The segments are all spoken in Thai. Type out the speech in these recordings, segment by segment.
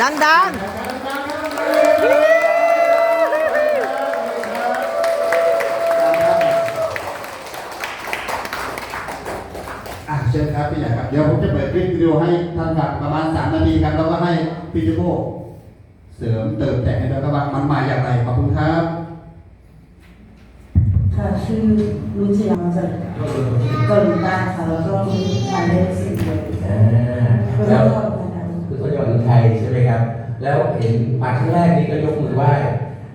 ดังอะเชิญครับพี่ใหญ่ครับ เดี๋ยวผมจะเปิดคลิปวิดีโอให้ท่านฟังประมาณ 3 นาทีครับ แล้วก็ให้พี่จิโก้เสริมเติมแต่งให้ด้วยครับว่ามันมาอย่างไรขอบคุณครับค่ะชื่อลุจิยามาจากเกาหลีใต้ค่ะแล้วก็มีทางเลขสี่เลยอ่าแล้วแล้ว ก็นะคะคือคนจังหวัดอุทัยใช่ไหมครับ แล้วเห็นมาครั้งแรกนี่ก็ยกมือไหว้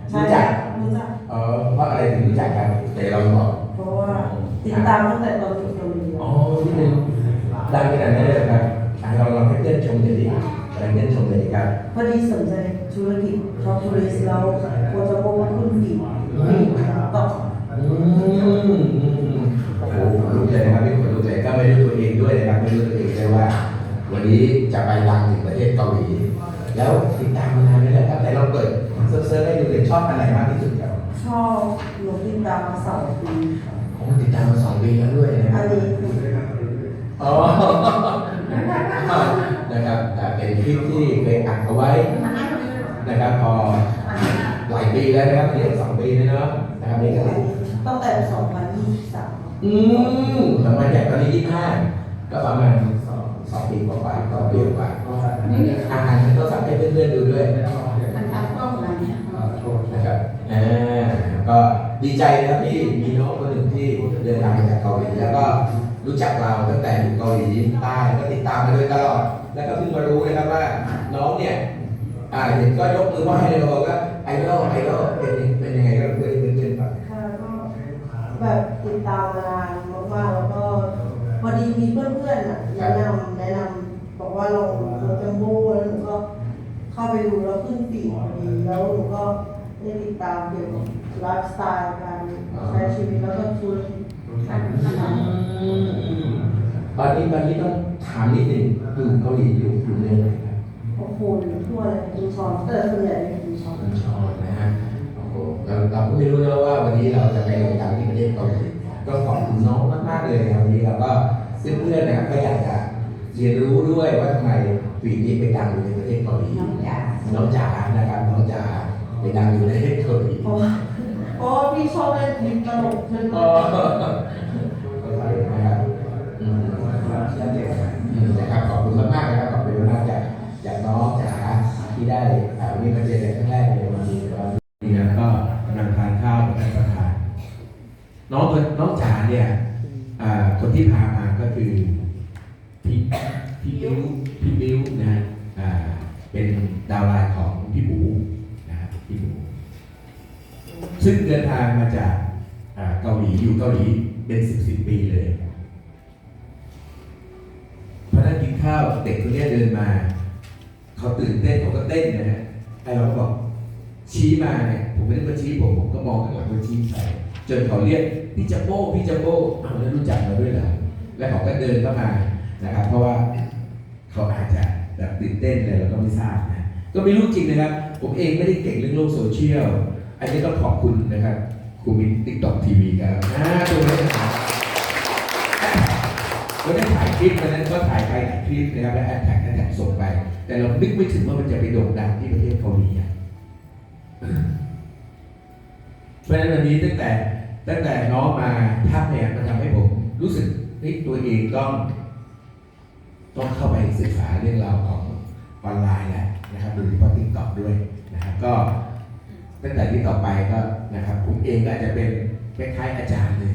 ใช่รู้จักรู้จักเออเพราะอะไรถึงรู้จักกันแต่เราบอกเพราะว่าติดตามตั้งแต่ตอนอยู่เกาหลีอ๋อที่เป็นดังขนาดนั้นเลยครับอะเราลองให้เพื่อนชมเลยดิอะไรเพื่อนชมเลยครับพอดีสนใจธุรกิจชอบธุรกิจแล้วโคจะบอกว่าคุณฝีฝีต่ออืมโอ้โหรู้ใจน วันนี้จะไปดังถึงประเทศเกาหลี แล้วติดตามมานานเลยครับแต่เราเปิดเซิร์ฟๆให้ดูเลยชอบอะไรมากที่สุดครับชอบหนูติดตามมาสองปีค่ะผมติดตามมาสองปีแล้วด้วยนะคอัรับนนี้คืออ๋อนะครับอ่าเป็นคลิปที่เคยอัดเอาไว้นะครับพอหลายปีแล้วนะครับนี่สองปีแล้วเนาะนะครับนี่ก็ติดตั้งแต่2023อืมประมาณอย่างตอนนี้ยี่ห้า ก็ประมาณสองสองปีกว่าๆก็เปีกว่าอาหารก็สั่งให้เพื่อนๆดูด้วยนะครับอ่าก็ดีใจนะครับที่มีน้องคนหนึ่งที่เดินทางมาจากเกาหลีแล้วก็รู้จักเราตั้งแต่อยู่เกาหลีใต้แล้วก็ติดตามมาโดยตลอด แล้วก็เพิ่งมารู้นะครับว่าน้องเนี่ยอ่าเห็นก็ยกมือไหว้เลยบอกว่าไอดอลไอดอลเป็นเป็นยังไงก็เพื่อนเพื่อนๆฟังค่ะก็แบบติดตามมานานมากๆแล้วก็ พอดีมีเพื่อนๆอะแนะนำแนะนำบอกว่าลองดูโรจัมโบ้แล้วหนูก็เข้าไปดูแล้วขึ้นฟีดพอดีแล้วหนูก็ได้ติดตามเกี่ยวกับไลฟ์สไตล์การใช้ชีวิตแล้วก็ธุรกิจการทำงานตอนนี้ตอนนี้ต้องถามนิดหนึ่งอยู่เกาหลีอยู่อยู่เมืองไหนครับโอ้โหทั่วเลยดูชอนแต่ส่วนใหญ่เป็นดูชอนอันชอนนะฮะโอ้โหเราเราก็ไม่รู้นะว่าวันนี้เราจะไปโด่งดังที่ประเทศเกาหลีก็ขอบคุณน้องมากๆเลยนะครับ วันนี้เราก็เพื่อนๆนะครับก็อยากจะเรียนรู้ด้วยว่าทำไมปีนี้ไปดังอยู่ในประเทศเกาหลีน้องจ๋าน้องจ๋านะครับน้องจ๋าไปดังอยู่ในประเทศเกาหลีเพราะว่าเพราะว่าพี่ชอบเล่นคลิปตลกเพื่อนอ๋อโอเคนะครับอืมอืมนะครับขอบคุณมากๆนะครับขอบคุณมากจากจากน้องจ๋าที่ได้อ่าวันนี้มาเจอกันครั้งแรกในวันนี้ครับนี่นะก็กำลังทานข้าวกับท่านประธานน้องคนน้องจ๋าเนี่ยอ่า คนที่พามาก็คือพี่พี่บิ้วพี่บิ้วนะฮะเป็นดาวไลน์ของพี่บูนะครับพี่บูซึ่งเดินทางมาจากเกาหลีอยู่เกาหลีเป็นสิบสิบปีเลยพอนั่งกินข้าวเด็กคนนี้เดินมา เขาตื่นเต้นเขาก็เต้นนะฮะไอ้เราก็บอกชี้มาเนี่ยผมไม่ได้มาชี้ผมผมก็มองข้างหลังเขาชี้ใส่ จนเขาเรียกพี่จัมโบ้พี่จัมโบ้เอาแล้วรู้จักเราด้วยเหรอแล้วเขาก็เดินเข้ามานะครับ เพราะว่าเขาอาจจะแบบตื่นเต้นเลยเราก็ไม่ทราบนะก็ไม่รู้จริงนะครับ ผมเองไม่ได้เก่งเรื่องโลกโซเชียล อันนี้ต้องขอบคุณนะครับคุณมินติ๊กต็อกทีวีครับอ่าตัวนี้นะครับวันนั้ถ่ายคลิปวันนั้นก็ถ่ายไปถ่ายคลิปนะครับและแอดแท็กแอดแท็กส่งไป แต่เรานึกไม่ถึงว่ามันจะไปโด่งดังที่ประเทศเกาหลีอะ เพราะฉะนั้นวันนี้ตั้งแต่ตั้งแต่น้องมาทักเนี่ยมันทำให้ผมรู้สึกนี่ตัวเองต้องต้องเข้าไปศึกษาเรื่องราวของออนไลน์แหละนะครับโดยเฉพาะทิกตอกด้วยนะครับก็ตั้งแต่ที่ต่อไปก็นะครับผมเองก็อาจจะเป็นคล้ายๆอาจารย์เลย